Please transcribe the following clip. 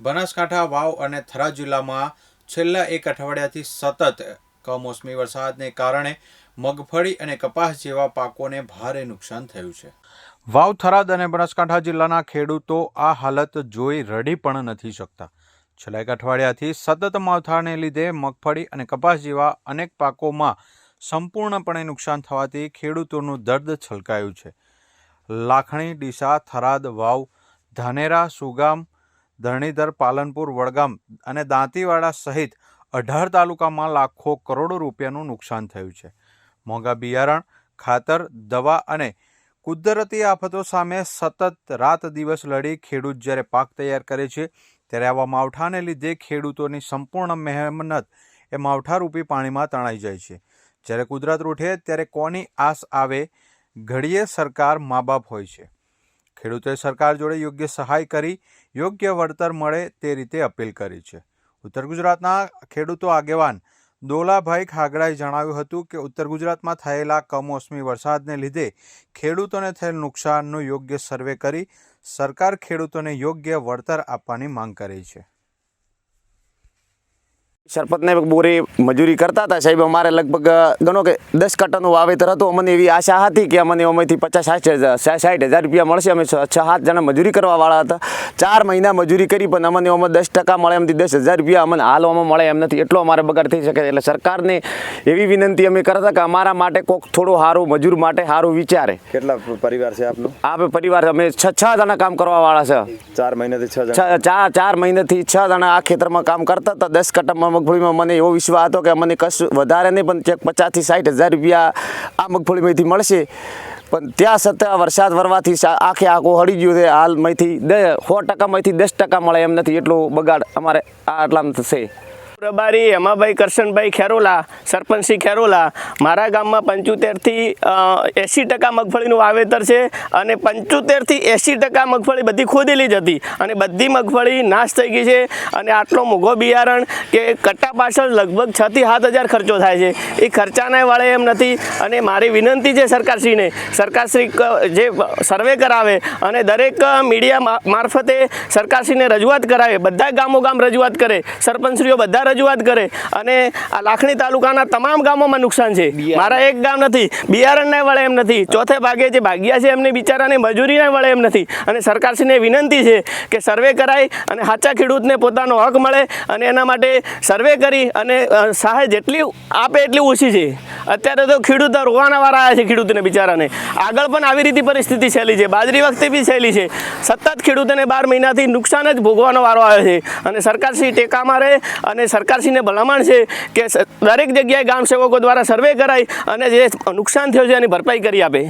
બનાસકાંઠા, વાવ અને થરા જિલ્લામાં છેલ્લા એક અઠવાડિયાથી સતત કમોસમી વરસાદને કારણે મગફળી અને કપાસ જેવા પાકોને ભારે નુકસાન થયું છે. વાવ, થરાદ અને બનાસકાંઠા જિલ્લાના ખેડૂતો આ હાલત જોઈ રડી પણ નથી શકતા. છેલ્લા એક અઠવાડિયાથી સતત માવઠાને લીધે મગફળી અને કપાસ જેવા અનેક પાકોમાં સંપૂર્ણપણે નુકસાન થવાથી ખેડૂતોનું દર્દ છલકાયું છે. લાખણી, ડીસા, થરાદ, વાવ, ધાનેરા, સુગામ ધરણીધર, પાલનપુર, વડગામ અને દાંતીવાડા સહિત અઢાર તાલુકામાં લાખો કરોડો રૂપિયાનું નુકસાન થયું છે. મોંઘા બિયારણ, ખાતર, દવા અને કુદરતી આફતો સામે સતત રાત દિવસ લડી ખેડૂત જ્યારે પાક તૈયાર કરે છે, ત્યારે આવા માવઠાને લીધે ખેડૂતોની સંપૂર્ણ મહેનત એ માવઠારૂપી પાણીમાં તણાઈ જાય છે. જ્યારે કુદરત રૂઠે, ત્યારે કોની આસ આવે, ઘડીએ સરકાર મા બાપ હોય છે. ખેડૂતોએ સરકાર જોડે યોગ્ય સહાય કરી, યોગ્ય વળતર મળે તે રીતે અપીલ કરી છે. ઉત્તર ગુજરાતના ખેડૂતો આગેવાન દોલાભાઈ ખાગડાએ જણાવ્યું હતું કે, ઉત્તર ગુજરાતમાં થયેલા કમોસમી વરસાદને લીધે ખેડૂતોને થયેલ નુકસાનનું યોગ્ય સર્વે કરી સરકાર ખેડૂતોને યોગ્ય વળતર આપવાની માંગ કરી છે. સરપંચને બોરી મજૂરી કરતા હતા. સાહેબ અમારે લગભગ ગણો કે દસ કટનનું વાવેતર હતું. અમને એવી આશા હતી કે અમને અમેથી પચાસ સાઠ સાઠ હજાર રૂપિયા મળશે. અમે છ સાત જણા મજૂરી કરવાવાળા હતા. ચાર મહિના મજૂરી કરી પણ અમને અમે દસ ટકા મળે એમથી દસ હજાર રૂપિયા અમને હાલવામાં મળે એમ નથી. એટલો અમારે બગાડ થઈ શકે એટલે સરકારને એવી વિનંતી અમે કરતા કે અમારા માટે કોઈક થોડું સારું મજૂર માટે સારું વિચારે. કેટલા પરિવાર છે આપનો? આ પરિવાર અમે છ છ જણા કામ કરવાવાળા છે. ચાર મહિનાથી છ ચાર ચાર મહિનાથી છ જણા આ ખેતરમાં કામ કરતા હતા. દસ કટ્ટામાં મગફળીમાં મને એવો વિશ્વાસ હતો કે મને કશું વધારે નહીં, પણ ક્યાંક પચાસથી સાઠ હજાર રૂપિયા આ મગફળીમાંથી મળશે. પણ ત્યાં છતાં વરસાદ વરવાથી આખે આખો હળી ગયું છે. હાલમાંથી દ સો ટકામાંથી દસ ટકા મળે એમ નથી એટલું બગાડ અમારે આટલામાં થશે. પ્રભારી હેમાભાઈ કરશનભાઈ ખેરોલા સરપંચશ્રી ખેરોલા, મારા ગામમાં પંચોતેરથી એંસી ટકા મગફળીનું વાવેતર છે અને પંચોતેરથી એંસી ટકા મગફળી બધી ખોદેલી જ હતી અને બધી મગફળી નાશ થઈ ગઈ છે અને આટલો મોંઘો બિયારણ કે કટ્ટા પાછળ લગભગ છ થી સાત હજાર ખર્ચો થાય છે. એ ખર્ચાને વળે એમ નથી અને મારી વિનંતી છે સરકારશ્રીને, સરકારશ્રી જે સર્વે કરાવે અને દરેક મીડિયા મારફતે સરકારશ્રીને રજૂઆત કરાવે, બધા ગામો ગામ રજૂઆત કરે, સરપંચશ્રીઓ બધા રજૂઆત કરે અને આ લાખણી તાલુકાના તમામ ગામોમાં નુકસાન છે. મારા એક ગામ નથી. બિયારણને વળે એમ નથી. ચોથે ભાગે જે ભાગ્યા છે એમને બિચારાને મજૂરીને વળે એમ નથી. અને સરકારશ્રીને વિનંતી છે કે સર્વે કરાય અને સાચા ખેડૂતને પોતાનો હક મળે અને એના માટે સર્વે કરી અને સહાય જેટલી આપે એટલી ઓછી છે. અત્યારે તો ખેડૂત રોવાના વાળા આવ્યા છે ખેડૂતને બિચારાને. આગળ પણ આવી રીતે પરિસ્થિતિ છેલી છે. બાજરી વખતે બી છેલી છે. સતત ખેડૂતોને બાર મહિનાથી નુકસાન જ ભોગવાનો વારો આવ્યો છે. અને સરકારશ્રી ટેકામાં રહે અને સરકારશ્રીને ભલામણ છે કે દરેક જગ્યાએ ગામ સેવકો દ્વારા સર્વે કરાય અને જે નુકસાન થયું છે એની ભરપાઈ કરી આપે.